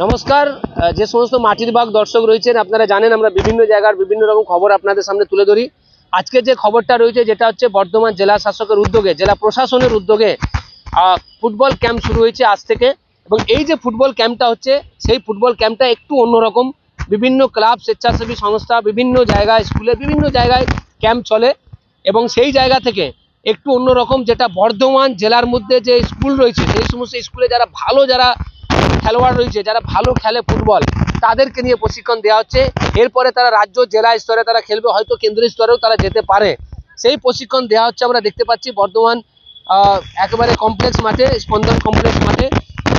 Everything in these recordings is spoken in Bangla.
নমস্কার যে সমস্ত মাটির বাগ দর্শক রয়েছেন, আপনারা জানেন আমরা বিভিন্ন জায়গার বিভিন্ন রকম খবর আপনাদের সামনে তুলে ধরি। আজকে যে খবরটা রয়েছে, যেটা হচ্ছে বর্ধমান জেলা শাসকের উদ্যোগে, জেলা প্রশাসনের উদ্যোগে ফুটবল ক্যাম্প শুরু হয়েছে আজ থেকে। এবং এই যে ফুটবল ক্যাম্পটা হচ্ছে, সেই ফুটবল ক্যাম্পটা একটু অন্যরকম। বিভিন্ন ক্লাব, স্বেচ্ছাসেবী সংস্থা, বিভিন্ন জায়গায়, স্কুলে, বিভিন্ন জায়গায় ক্যাম্প চলে। এবং সেই জায়গা থেকে একটু অন্যরকম, যেটা বর্ধমান জেলার মধ্যে যে স্কুল রয়েছে, সেই সমস্ত স্কুলে যারা ভালো যারা খেলোয়াড় রয়েছে, যারা ভালো খেলে ফুটবল, তাদেরকে নিয়ে প্রশিক্ষণ দেওয়া হচ্ছে। এরপরে তারা রাজ্য, জেলা স্তরে তারা খেলবে, হয়তো কেন্দ্রীয় স্তরেও তারা যেতে পারে। সেই প্রশিক্ষণ দেওয়া হচ্ছে, আমরা দেখতে পাচ্ছি বর্ধমান একেবারে কমপ্লেক্স মাঠে, স্পন্দন কমপ্লেক্স মাঠে।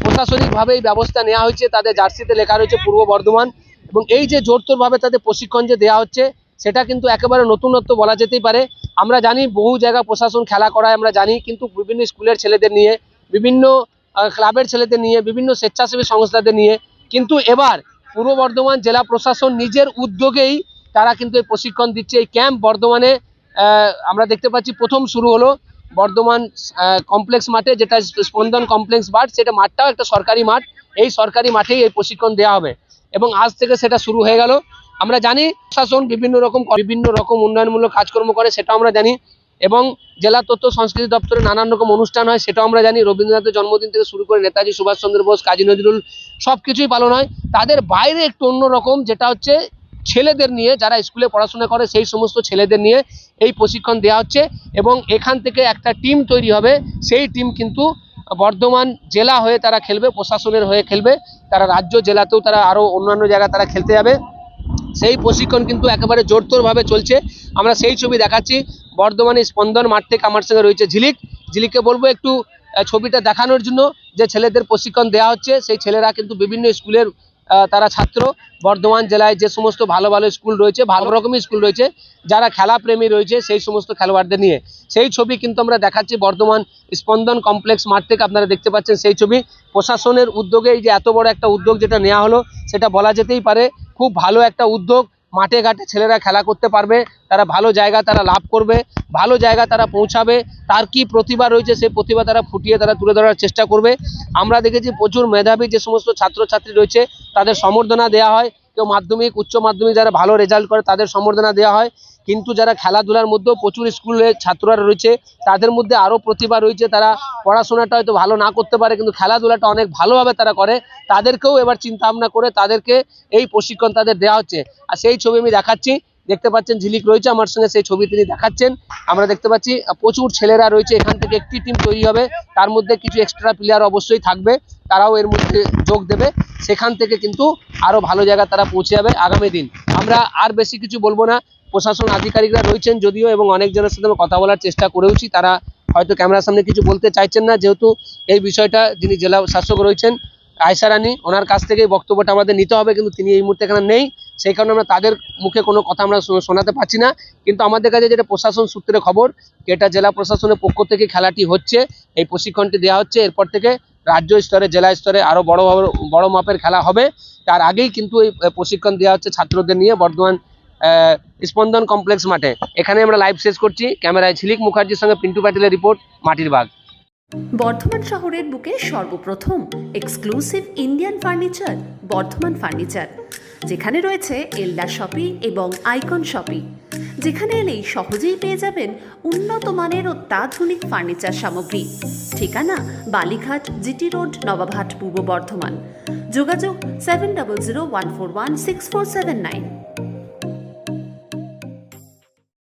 প্রশাসনিকভাবে এই ব্যবস্থা নেওয়া হয়েছে, তাদের জার্সিতে লেখা রয়েছে পূর্ব বর্ধমান এবং এই যে জোরতোরভাবে তাদের প্রশিক্ষণ যে দেওয়া হচ্ছে, সেটা কিন্তু একেবারে নতুনত্ব বলা যেতেই পারে। আমরা জানি বহু জায়গা প্রশাসন খেলা করায়, আমরা জানি, কিন্তু বিভিন্ন স্কুলের ছেলেদের নিয়ে বিভিন্ন ক্লাবের ছেলেদের নিয়ে, বিভিন্ন স্বেচ্ছাসেবী সংস্থাদের নিয়ে। কিন্তু এবার পূর্ব বর্ধমান জেলা প্রশাসন নিজের উদ্যোগেই তারা কিন্তু এই প্রশিক্ষণ দিচ্ছে। এই ক্যাম্প বর্ধমানে আমরা দেখতে পাচ্ছি প্রথম শুরু হলো বর্ধমান কমপ্লেক্স মাঠে, যেটা স্পন্দন কমপ্লেক্স মাঠ, সেটা মাঠটাও একটা সরকারি মাঠ। এই সরকারি মাঠেই এই প্রশিক্ষণ দেওয়া হবে। এবং আজ থেকে সেটা শুরু হয়ে গেল। আমরা জানি প্রশাসন বিভিন্ন রকম বিভিন্ন রকম উন্নয়নমূলক কাজকর্ম করে সেটা আমরা জানি। এবং জেলা তথ্য সংস্কৃতি দপ্তরে নানান রকম অনুষ্ঠান হয়, সেটাও আমরা জানি। রবীন্দ্রনাথের জন্মদিন থেকে শুরু করে নেতাজি সুভাষচন্দ্র বোস, কাজী নজরুল সব কিছুই পালন হয়। তাদের বাইরে একটু অন্যরকম যেটা হচ্ছে ছেলেদের নিয়ে যারা স্কুলে পড়াশোনা করে, সেই সমস্ত ছেলেদের নিয়ে এই প্রশিক্ষণ দেওয়া হচ্ছে এবং এখান থেকে একটা টিম তৈরি হবে। সেই টিম কিন্তু বর্ধমান জেলা হয়ে তারা খেলবে, প্রশাসনের হয়ে খেলবে। তারা রাজ্য জেলাতেও তারা আরও অন্যান্য জায়গায় তারা খেলতে যাবে। সেই প্রশিক্ষণ কিন্তু একেবারে জোরতোরভাবে চলছে। আমরা সেই ছবি দেখাচ্ছি। বর্ধমানে স্পন্দন মাঠ থেকে আমার সঙ্গে রয়েছে ঝিলিক। ঝিলিককে বলব একটু ছবিটা দেখানোর জন্য যে ছেলেদের প্রশিক্ষণ দেওয়া হচ্ছে, সেই ছেলেরা কিন্তু বিভিন্ন স্কুলের তারা ছাত্র। বর্ধমান জেলায় যে সমস্ত ভালো ভালো স্কুল রয়েছে, ভালো রকমই স্কুল রয়েছে, যারা খেলা প্রেমী রয়েছে সেই সমস্ত খেলোয়াড়দের নিয়ে। সেই ছবি কিন্তু আমরা দেখাচ্ছি বর্ধমান স্পন্দন কমপ্লেক্স মাঠ থেকে আপনারা দেখতে পাচ্ছেন সেই ছবি। প্রশাসনের উদ্যোগে এই যে এত বড় একটা উদ্যোগ যেটা নেওয়া হলো, সেটা বলা যেতেই পারে। খুব ভালো একটা উদ্যোগ। মাঠে ঘাটে ছেলেরা খেলা করতে পারবে, তারা ভালো জায়গা তারা লাভ করবে, ভালো জায়গা তারা পৌঁছাবে, তার কি প্রতিভা রয়েছে সেই প্রতিভা তারা ফুটিয়ে তারা তুলে ধরার চেষ্টা করবে। আমরা দেখেছি প্রচুর মেধাবী যে সমস্ত ছাত্রছাত্রী রয়েছে, তাদের সম্বর্ধনা দেওয়া হয়, কেউ মাধ্যমিক, উচ্চ মাধ্যমিক যারা ভালো রেজাল্ট করে তাদের সম্বর্ধনা দেওয়া হয়। কিন্তু যারা খেলাধুলার মধ্যেও প্রচুর স্কুলের ছাত্ররা রয়েছে, তাদের মধ্যে আরও প্রতিভা রয়েছে, তারা পড়াশোনাটা হয়তো ভালো না করতে পারে, কিন্তু খেলাধুলাটা অনেক ভালোভাবে তারা করে, তাদেরকেও এবার চিন্তা ভাবনা করে তাদেরকে এই প্রশিক্ষণ তাদের দেওয়া হচ্ছে। আর সেই ছবি আমি দেখাচ্ছি, দেখতে পাচ্ছেন ঝিলিক রয়েছে, আমার সঙ্গে সেই ছবি তিনি দেখাচ্ছেন। আমরা দেখতে পাচ্ছি, প্রচুর ছেলেরা রয়েছে, এখান থেকে একটি টিম তৈরি হবে, তার মধ্যে কিছু এক্সট্রা প্লেয়ার অবশ্যই থাকবে, তারাও এর মধ্যে যোগ দেবে, সেখান থেকে কিন্তু আরও ভালো জায়গা তারা পৌঁছে যাবে আগামী দিন। আমরা আর বেশি কিছু বলব না প্রশাসন আধিকারিকরা রয়েছেন যদিও এবং অনেকজনের সাথে আমি কথা বলার চেষ্টা করেওছি, তারা হয়তো ক্যামেরার সামনে কিছু বলতে চাইছেন না। যেহেতু এই বিষয়টা যিনি জেলা শাসক রয়েছেন আয়সা রানী, ওনার কাছ থেকে এই বক্তব্যটা আমাদের নিতে হবে, কিন্তু তিনি এই মুহূর্তে এখানে নেই। সেই কারণে আমরা তাদের মুখে কোনো কথা আমরা শোনাতে পারছি না। কিন্তু আমাদের কাছে যেটা প্রশাসন সূত্রে খবর এটা জেলা প্রশাসনের পক্ষ থেকে খেলাটি হচ্ছে, এই প্রশিক্ষণটি দেওয়া হচ্ছে। এরপর থেকে রাজ্য স্তরে, জেলা স্তরে আরও বড়, বড়- মাপের খেলা হবে। তার আগেই কিন্তু এই প্রশিক্ষণ দেওয়া হচ্ছে ছাত্রদের নিয়ে। বর্ধমান স্পন্দন কমপ্লেক্স মাঠে। এখানে আমরা লাইভ শেষ করছি। ক্যামেরায় ঝিলিক মুখার্জির সঙ্গে পিন্টু প্যাটেলের রিপোর্ট মাটির বাগ বর্ধমান শহরের বুকে সর্বপ্রথম exclusive Indian furniture Bardhaman furniture যেখানে রয়েছে এলডা শপি এবং আইকন শপি যেখানে এলেই সহজেই পেয়ে যাবেন উন্নত মানের অত্যাধুনিক ফার্নিচার সামগ্রী। ঠিকানা বালিঘাট, জিটি রোড, নবাবহাট, পূর্ব বর্ধমান। যোগাযোগ seven double zero one four one six four seven nine